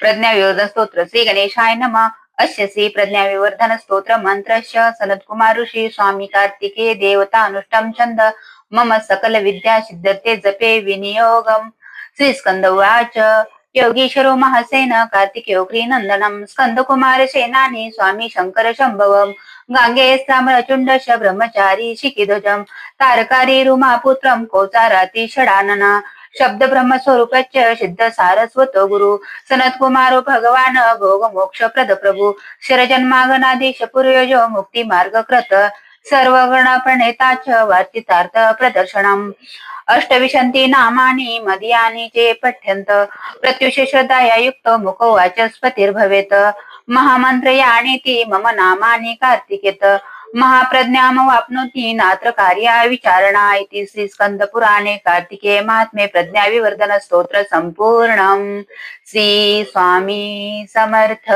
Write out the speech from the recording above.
प्रज्ञा विवर्धन स्तोत्र श्री गणेशाय नम। अश्य श्री प्रज्ञा विवर्धन स्तोत्र मंत्रस्य सनत कुमार ऋषी स्वामी कार्तिके देवता अनुष्टम छंद मम सकल विद्या सिद्धते जपे विनियोगम। श्री स्कंद उवाच। योगीश्वरो महासेन कार्तिकेयो नंदनम स्कंद कुमार सेनानी स्वामी शंकर शंभवम। गांगे च ब्रह्मचारी शिखिध्वजम। तारकारी रुमापुत्रम कोचाराती षडानना। शब्द ब्रह्मस्वरूप सिद्ध सारस्वत गुरु। सनत कुमारो भगवान भोग मोक्ष प्रद प्रभू। शिरजन्मागनाधीश पुर्योजो मुक्ती मार्ग कृत सर्व गण प्रणेताच वार्तितार्थ प्रदर्शनम। अष्टविशंती नामानी मदियानी चे पठ्यंत प्रत्युष श्रद्धाया युक्त मुख वाचस्पतिर्भवेत। महामंत्र याने ती मम नामानी कार्तिकेत। महाप्रज्ञाम वाप्नोती नात्र कार्या विचारणा इति श्री स्कंद पुराणे कार्तिके महात्मे प्रज्ञा विवर्धन स्तोत्र संपूर्णम श्री स्वामी समर्थ।